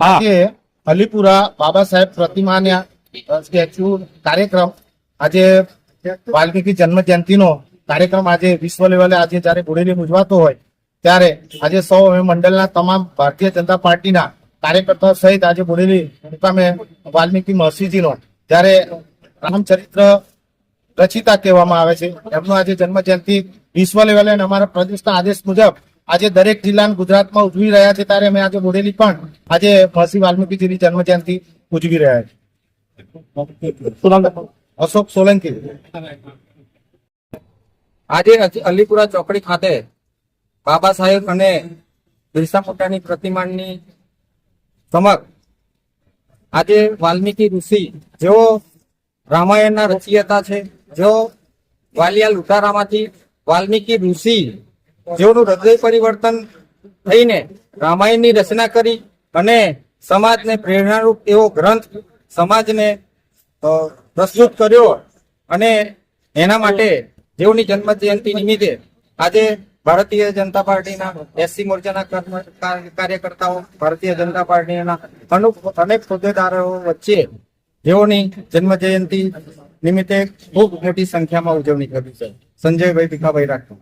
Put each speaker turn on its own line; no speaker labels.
આજે અલીપુરા બાબા સાહેબ પ્રતિમાના સ્ટેચ્યુ કાર્યક્રમ, આજે વાલ્મીકી જન્મ જયંતિનો કાર્યક્રમ આજે વિશ્વ લેવલે આજે જયારે બોડેલી ઉજવાતો હોય, ત્યારે આજે સૌ મંડળના તમામ ભારતીય જનતા પાર્ટીના કાર્યકર્તાઓ સહિત આજે બોડેલી મુકામે વાલ્મીકી મહર્ષિજીનો જ્યારે રામચરિત્ર રચિતા કહેવામાં આવે છે. એમનો આજે જન્મ જયંતિ વિશ્વ લેવલે અને અમારા પ્રદેશના આદેશ મુજબ આજે દરેક જિલ્લા ગુજરાતમાં ઉજવી રહ્યા છે, ત્યારે અમે આજે બોડેલી પણ આજે મહર્ષિ વાલ્મીકીજીની જન્મ જયંતિ ઉજવી રહ્યા છે? અશોક સોલંકી
આજે અલીપુરા ચોકડી ખાતે બાબા સાહેબ અને બિરસા મુંડાની પ્રતિમાની સમક્ષ આજે વાલ્મીકી ઋષિ, જેઓ રામાયણના રચયિતા છે, જેઓ વાલિયા લુટારામાંથી વાલ્મીકી ઋષિ જેઓનું હૃદય પરિવર્તન થઈને રામાયણની રચના કરી અને સમાજને પ્રેરણારૂપ એવો ગ્રંથ સમાજને પ્રસ્તુત કર્યો અને એના માટે જેઓની જન્મ જયંતિ નિમિત્તે આજે ભારતીય જનતા પાર્ટીના એસસી મોરચાના કાર્યકર્તાઓ, ભારતીય જનતા પાર્ટીના અનુ- અનેક હોદ્દેદારો વચ્ચે જેઓની જન્મ જયંતિ નિમિત્તે ખૂબ મોટી સંખ્યામાં ઉજવણી કરી છે. સંજયભાઈ ભીખાભાઈ રાઠોડ.